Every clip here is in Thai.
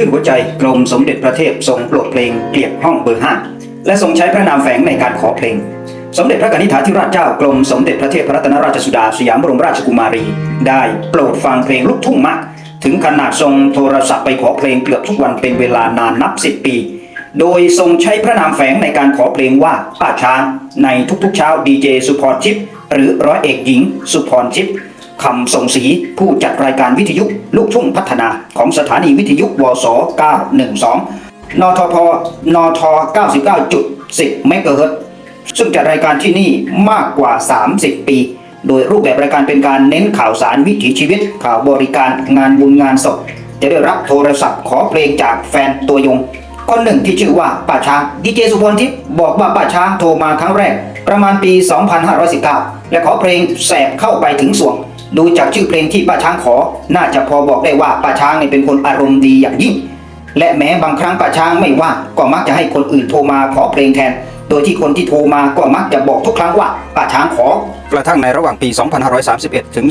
ชื่นหัวใจกรมสมเด็จพระเทพทรงโปรดเพลงเกลียดห้องเบอร์ห้าและทรงใช้พระนามแฝงในการขอเพลง สมเด็จพระกนิษฐาธิราชเจ้ากรมสมเด็จพระเทพรัตนราชสุดาสยามบรมราชกุมารี ได้โปรดฟังเพลงลูกทุ่งมาก ถึงขนาดทรงโทรศัพท์ไปขอเพลงเกือบทุกวันเป็นเวลานานนับสิบปี โดยทรงใช้พระนามแฝงในการขอเพลงว่าป้าช้างในทุกๆเช้าดีเจสุพรชิปหรือร้อยเอกหญิง สุพรชิป คำส่งสีผู้จัดรายการวิทยุลูกทุ่งพัฒนาของสถานีวิทยุวส912 นทพนท 99.10 เมกะเฮิรตซ์ซึ่งจัดรายการที่นี่มากกว่า 30 ปี โดยรูปแบบรายการเป็นการเน้นข่าวสารวิถีชีวิต ข่าวบริการงานบุญงานศพจะได้รับโทรศัพท์ขอเพลงจากแฟนตัวยง คนหนึ่งที่ชื่อว่าป้าช้างดีเจสุพรทิพย์บอกว่าป้าช้างโทรมาครั้งแรก ประมาณปี 2519 และขอเพลงแสบเข้าไปถึงสวง ดูจากชื่อเพลงที่ป้าช้างขอ น่าจะพอบอกได้ว่าป้าช้างนี่เป็นคนอารมณ์ดีอย่างยิ่ง และแม้บางครั้งป้าช้างไม่ว่างก็มักจะให้คนอื่นโทรมาขอเพลงแทน โดยที่คนที่โทรมาก็มักจะบอกทุกครั้งว่าป้าช้างขอ กระทั่งในระหว่างปี 2531 ถึง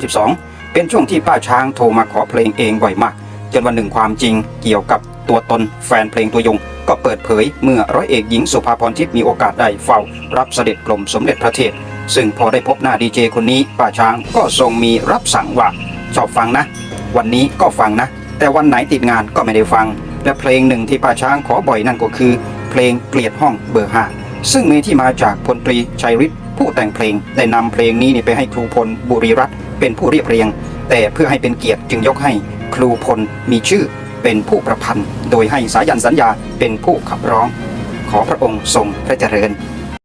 2532 เป็นช่วงที่ป้าช้างโทรมาขอเพลงเองบ่อยมาก จนวันหนึ่งความจริงเกี่ยวกับตัวตนแฟนเพลงตัวยง ก็เปิดเผยเมื่อร้อยเอกหญิงสุภาพรทิพย์มีโอกาสได้เฝ้า รับเสด็จกรมสมเด็จพระเทพ ซึ่งพอได้พบหน้าดีเจคนนี้ป้าช้างก็ทรงมีรับสั่งว่าชอบฟังนะ วันนี้ก็ฟังนะ แต่วันไหนติดงานก็ไม่ได้ฟัง และเพลงหนึ่งที่ป้าช้างขอบ่อยนั่นก็คือ เพลงเกลียดห้องเบอร์ห้าซึ่งมีที่มาจากพลตรีชัยฤทธิ์ผู้แต่งเพลงได้นำเพลงนี้ไปให้ครูพลบุรีรัตน์เป็นผู้เรียบเรียง แต่เพื่อให้เป็นเกียรติจึงยกให้ครูพลมีชื่อเป็นผู้ประพันธ์ โดยให้สายันสัญญาเป็นผู้ขับร้อง ขอพระองค์ทรงพระเจริญ